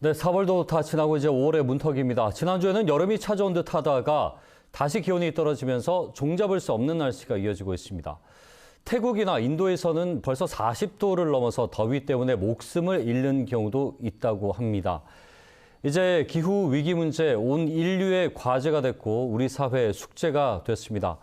네, 4월도 다 지나고 이제 5월의 문턱입니다. 지난주에는 여름이 찾아온 듯 하다가 다시 기온이 떨어지면서 종잡을 수 없는 날씨가 이어지고 있습니다. 태국이나 인도에서는 벌써 40도를 넘어서 더위 때문에 목숨을 잃는 경우도 있다고 합니다. 이제 기후 위기 문제 온 인류의 과제가 됐고 우리 사회의 숙제가 됐습니다.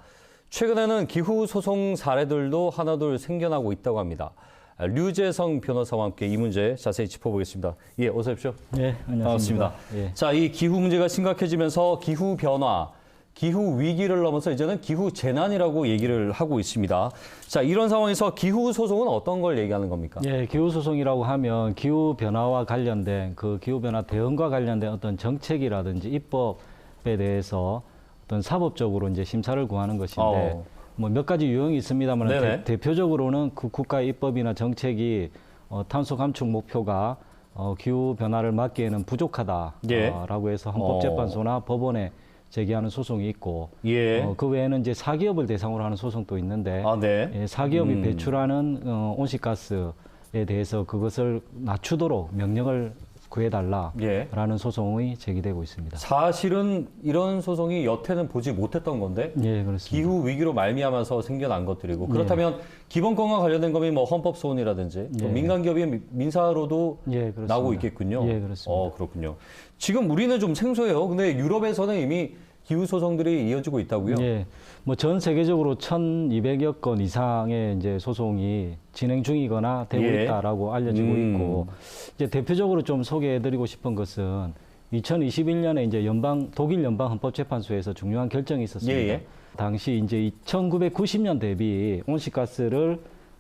최근에는 기후 소송 사례들도 하나둘 생겨나고 있다고 합니다. 류재성 변호사와 함께 이 문제 자세히 짚어보겠습니다. 예, 어서 오십시오. 네. 안녕하십니까. 예. 자, 이 기후 문제가 심각해지면서 기후 변화, 기후 위기를 넘어서 이제는 기후 재난이라고 얘기를 하고 있습니다. 자, 이런 상황에서 기후 소송은 어떤 걸 얘기하는 겁니까? 예, 기후 소송이라고 하면 기후 변화와 관련된 그 기후 변화 대응과 관련된 어떤 정책이라든지 입법에 대해서 어떤 사법적으로 이제 심사를 구하는 것인데 어. 뭐 몇 가지 유형이 있습니다만. 대, 표적으로는 그 국가의 입법이나 정책이 어, 탄소 감축 목표가 어, 기후 변화를 막기에는 부족하다라고 예. 해서 헌법재판소나 법원에 제기하는 소송이 있고 예. 어, 그 외에는 이제 사기업을 대상으로 하는 소송도 있는데 아, 네. 예, 사기업이 음. 배출하는 어, 온실가스에 대해서 그것을 낮추도록 명령을 구해달라라는 예. 소송이 제기되고 있습니다. 사실은 이런 소송이 여태는 보지 못했던 건데 예. 기후 위기로 말미암아서 생겨난 것들이고 그렇다면 기본권과 관련된 거면 뭐 헌법 소원이라든지 또 예. 민간 기업의 민사로도 예. 나오고 있겠군요. 예, 그렇습니다. 어, 그렇군요. 지금 우리는 좀 생소해요. 근데 유럽에서는 이미 기후 소송들이 이어지고 있다고요? 예, 뭐 전 세계적으로 1,200여 건 이상의 이제 소송이 진행 중이거나 되고 예. 있다라고 알려지고 음. 있고 이제 대표적으로 좀 소개해 드리고 싶은 것은 2021년에 이제 연방 독일 연방 헌법재판소에서 중요한 결정이 있었습니다. 예, 예. 당시 이제 1990년 대비 온실가스를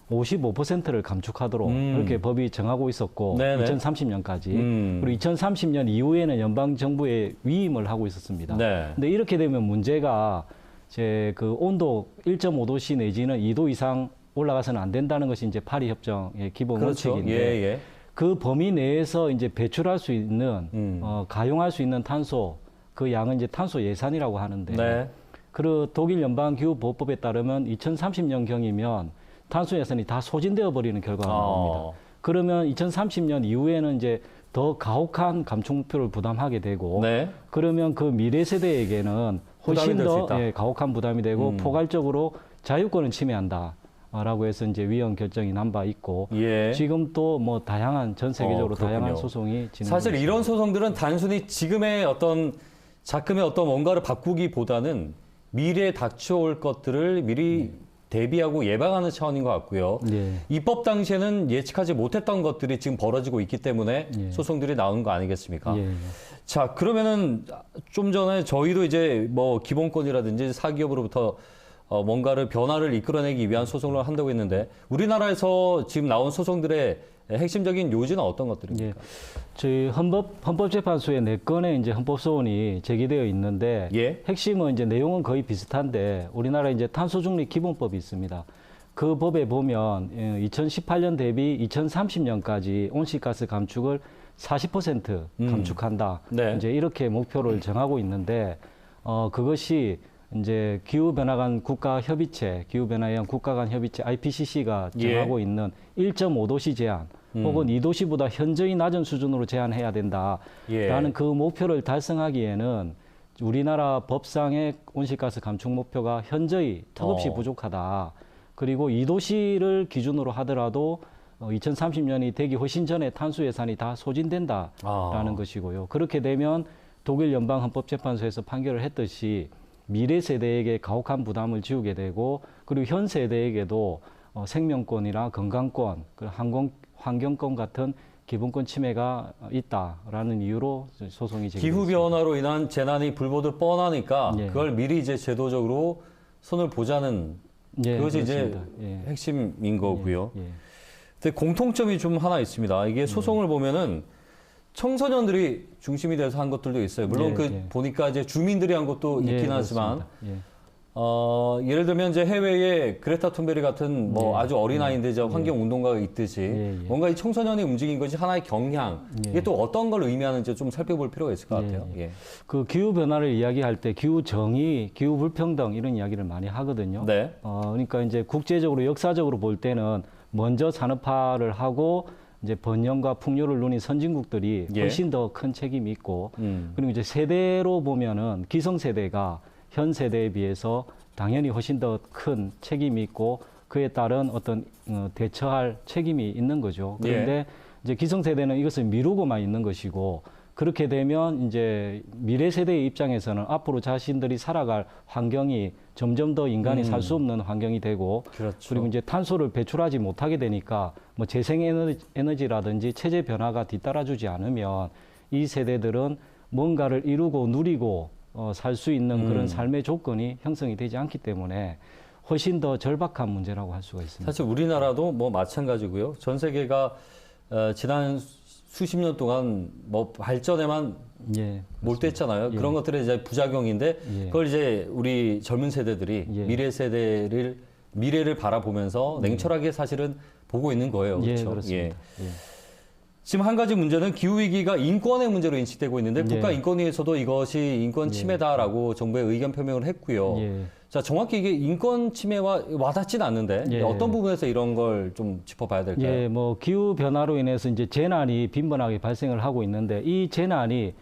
55%를 감축하도록 음. 이렇게 법이 정하고 있었고 네네. 2030년까지 음. 그리고 2030년 이후에는 연방 정부에 위임을 하고 있었습니다. 네. 근데 이렇게 되면 문제가 이제 그 온도 1.5도씨 내지는 2도 이상 올라가서는 안 된다는 것이 이제 파리 협정의 기본 그렇죠. 원칙인데 예, 예. 그 범위 내에서 이제 배출할 수 있는 음. 어, 가용할 수 있는 탄소 그 양은 이제 탄소 예산이라고 하는데 네. 그 독일 연방 기후 보호법에 따르면 2030년 경이면 탄소 예산이 다 소진되어 버리는 결과가 나옵니다. 어. 그러면 2030년 이후에는 이제 더 가혹한 감축 목표를 부담하게 되고 네. 그러면 그 미래 세대에게는 훨씬 더. 예, 가혹한 부담이 되고 음. 포괄적으로 자유권을 침해한다 라고 해서 이제 위헌 결정이 난 바 있고 예. 지금 또 뭐 다양한 전 세계적으로 어. 다양한 소송이 진행. 사실 이런 소송들은 단순히 지금의 어떤 작금의 어떤 뭔가를 바꾸기보다는 미래에 닥쳐올 것들을 미리 대비하고 예방하는 차원인 것 같고요. 네. 입법 당시에는 예측하지 못했던 것들이 지금 벌어지고 있기 때문에 예. 소송들이 나오는 거 아니겠습니까? 예, 예. 자, 그러면은 좀 전에 저희도 이제 뭐 기본권이라든지 사기업으로부터 어 뭔가를 변화를 이끌어내기 위한 소송을 한다고 했는데 우리나라에서 지금 나온 소송들의 핵심적인 요지는 어떤 것들입니까? 예. 저희 헌법 헌법재판소에 네 건의 이제 헌법 소원이 제기되어 있는데 예. 핵심은 이제 내용은 거의 비슷한데 우리나라 이제 탄소 중립 기본법이 있습니다. 그 법에 보면 2018년 대비 2030년까지 온실가스 감축을 40% 음. 감축한다. 네. 이제 이렇게 목표를 정하고 있는데 어 그것이 이제 기후 변화 간 국가 협의체, 기후 변화에 의한 국가 간 협의체 IPCC가 예. 정하고 있는 1.5도씨 제한 음. 혹은 2도씨보다 현저히 낮은 수준으로 제한해야 된다라는 예. 그 목표를 달성하기에는 우리나라 법상의 온실가스 감축 목표가 현저히 턱없이 어. 부족하다. 그리고 2도씨를 기준으로 하더라도 어, 2030년이 되기 훨씬 전에 탄소 예산이 다 소진된다라는 아. 것이고요. 그렇게 되면 독일 연방 헌법재판소에서 판결을 했듯이 미래 세대에게 가혹한 부담을 지우게 되고 그리고 현 세대에게도 어, 생명권이나 건강권, 그 항공 환경권 같은 기본권 침해가 있다라는 이유로 소송이 제기됐습니다. 기후 변화로 인한 재난이 불보듯 뻔하니까 예. 그걸 미리 이제 제도적으로 손을 보자는 예, 그것이 이제 그렇습니다. 예. 핵심인 거고요. 예. 근데 공통점이 좀 하나 있습니다. 이게 소송을 보면은 청소년들이 중심이 돼서 한 것들도 있어요. 물론 예, 그 예. 보니까 이제 주민들이 한 것도 예, 있긴 하지만. 예. 어, 예를 들면 이제 해외에 그레타 툰베리 같은 뭐 예. 아주 어린 아이인데 이제 환경 운동가가 있듯이 예, 예. 뭔가 이 청소년이 움직인 것이 하나의 경향 예. 이게 또 어떤 걸 의미하는지 좀 살펴볼 필요가 있을 것 예, 같아요. 예. 그 기후 변화를 이야기할 때 기후 정의, 기후 불평등 이런 이야기를 많이 하거든요. 네. 어, 그러니까 이제 국제적으로 역사적으로 볼 때는 먼저 산업화를 하고 이제 번영과 풍요를 누린 선진국들이 예. 훨씬 더 큰 책임이 있고 음. 그리고 이제 세대로 보면은 기성 세대가 현 세대에 비해서 당연히 훨씬 더 큰 책임이 있고 그에 따른 어떤 어, 대처할 책임이 있는 거죠. 예. 그런데 이제 기성 세대는 이것을 미루고만 있는 것이고 그렇게 되면 이제 미래 세대의 입장에서는 앞으로 자신들이 살아갈 환경이 점점 더 인간이 살수 없는 환경이 되고 음. 그렇죠. 그리고 이제 탄소를 배출하지 못하게 되니까 뭐 재생 에너지, 에너지 라든지 체제 변화가 뒤따라주지 않으면 이 세대들은 뭔가를 이루고 누리고 어, 살 수 있는 음. 그런 삶의 조건이 형성이 되지 않기 때문에 훨씬 더 절박한 문제라고 할 수가 있습니다. 사실 우리나라도 뭐 마찬가지고요. 전 세계가 어, 지난 수십 년 동안 뭐 발전에만 예, 몰두했잖아요. 예. 그런 것들의 이제 부작용인데 예. 그걸 이제 우리 젊은 세대들이 예. 미래 세대를 미래를 바라보면서 냉철하게 사실은 보고 있는 거예요. 예, 그렇죠? 그렇습니다. 예. 지금 한 가지 문제는 기후 위기가 인권의 문제로 인식되고 있는데 예. 국가 인권위에서도 이것이 인권 침해다라고 정부에 의견 표명을 했고요. 예. 자 정확히 이게 인권 침해와 와닿진 않는데 예. 어떤 부분에서 이런 걸 좀 짚어봐야 될까요? 예, 뭐 기후 변화로 인해서 이제 재난이 빈번하게 발생을 하고 있는데 이 재난이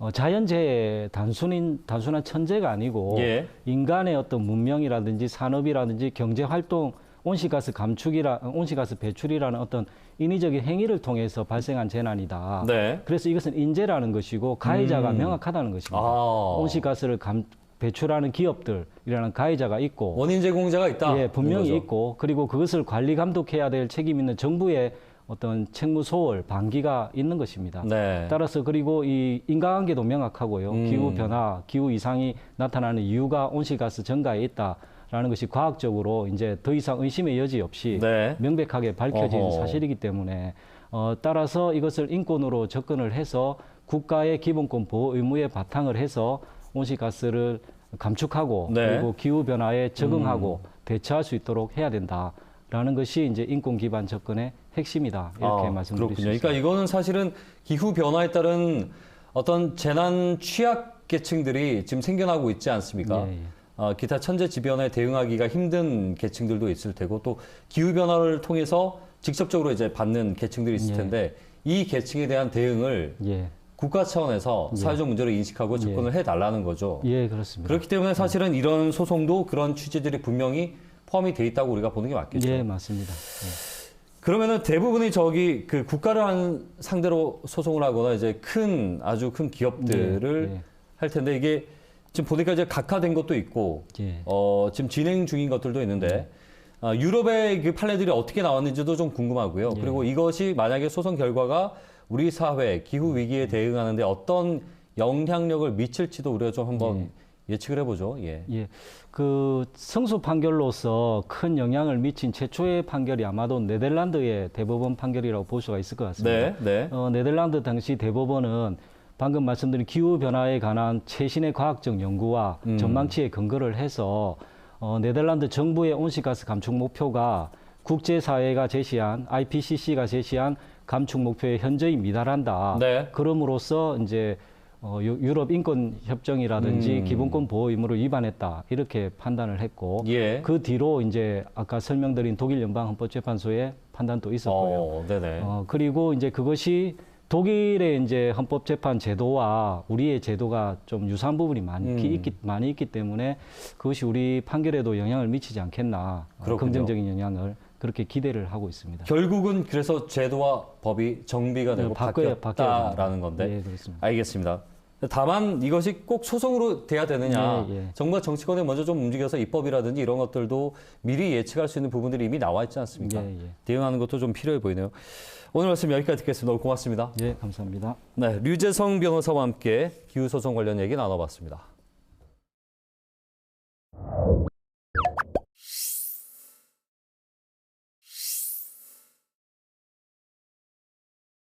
어, 자연재해 단순인 단순한 천재가 아니고 예. 인간의 어떤 문명이라든지 산업이라든지 경제 활동 온실가스 감축이라 온실가스 배출이라는 어떤 인위적인 행위를 통해서 발생한 재난이다. 네. 그래서 이것은 인재라는 것이고 가해자가 음. 명확하다는 것입니다. 아. 온실가스를 감, 배출하는 기업들이라는 가해자가 있고 원인 제공자가 있다. 예, 분명히. 있고 그리고 그것을 관리 감독해야 될 책임 있는 정부의 어떤 책무 소홀 방기가 있는 것입니다. 네. 따라서 그리고 이 인과관계도 명확하고요. 음. 기후 변화, 기후 이상이 나타나는 이유가 온실가스 증가에 있다 라는 것이 과학적으로 이제 더 이상 의심의 여지 없이 네. 명백하게 밝혀진 어허. 사실이기 때문에 어, 따라서 이것을 인권으로 접근을 해서 국가의 기본권 보호 의무에 바탕을 해서 온실가스를 감축하고 네. 음. 그리고 기후 변화에 적응하고 대처할 수 있도록 해야 된다라는 것이 이제 인권 기반 접근의 핵심이다 이렇게 아, 말씀드릴 수 그렇군요. 그러니까 이거는 사실은 기후 변화에 따른 어떤 재난 취약 계층들이 지금 생겨나고 있지 않습니까? 예, 예. 어, 기타 천재 지변에 대응하기가 힘든 계층들도 있을 테고 또 기후 변화를 통해서 직접적으로 이제 받는 계층들이 있을 예. 텐데 이 계층에 대한 대응을 예, 국가 차원에서 사회적 문제로 인식하고 접근을 해 달라는 거죠. 예, 그렇습니다. 그렇기 때문에 사실은 이런 소송도 그런 취지들이 분명히 포함이 돼 있다고 우리가 보는 게 맞겠죠. 예, 맞습니다. 그러면은 대부분이 저기 그 국가를 한 상대로 소송을 하거나 이제 큰 아주 큰 기업들을 예, 할 텐데 이게 지금 보니까 이제 각화된 것도 있고 예. 어 지금 진행 중인 것들도 있는데 아, 유럽의 그 판례들이 어떻게 나왔는지도 좀 궁금하고요. 예. 그리고 이것이 만약에 소송 결과가 우리 사회 기후 위기에 대응하는데 어떤 영향력을 미칠지도 우리가 좀 한번 예 측을 해보죠. 예. 예, 그 성수 판결로서 큰 영향을 미친 최초의 판결이 아마도 네덜란드의 대법원 판결이라고 볼 수가 있을 것 같습니다. 네, 네. 어, 네덜란드 당시 대법원은 방금 말씀드린 기후 변화에 관한 최신의 과학적 연구와 음. 전망치에 근거를 해서 어, 네덜란드 정부의 온실가스 감축 목표가 국제사회가 제시한 IPCC가 제시한 감축 목표에 현저히 미달한다. 네. 그럼으로써 이제 어, 유- 유럽 인권 협정이라든지 음. 기본권 보호 의무를 위반했다 이렇게 판단을 했고 예. 그 뒤로 이제 아까 설명드린 독일 연방 헌법재판소의 판단도 있었고요. 어, 네네. 어, 그리고 이제 그것이 독일의 이제 헌법재판 제도와 우리의 제도가 좀 유사한 부분이 많이 음. 있기, 많이 있기 때문에 그것이 우리 판결에도 영향을 미치지 않겠나 어, 그렇군요. 긍정적인 영향을 그렇게 기대를 하고 있습니다. 결국은 그래서 제도와 법이 정비가 되고 네, 바뀌었다라는 건데 예, 그렇습니다. 알겠습니다. 다만 이것이 꼭 소송으로 돼야 되느냐 예, 예. 정부가 정치권에 먼저 좀 움직여서 입법이라든지 이런 것들도 미리 예측할 수 있는 부분들이 이미 나와 있지 않습니까? 예, 예. 대응하는 것도 좀 필요해 보이네요. 오늘 말씀 여기까지 듣겠습니다. 오늘 고맙습니다. 예, 감사합니다. 네, 류재성 변호사와 함께 기후 소송 관련 얘기 나눠봤습니다.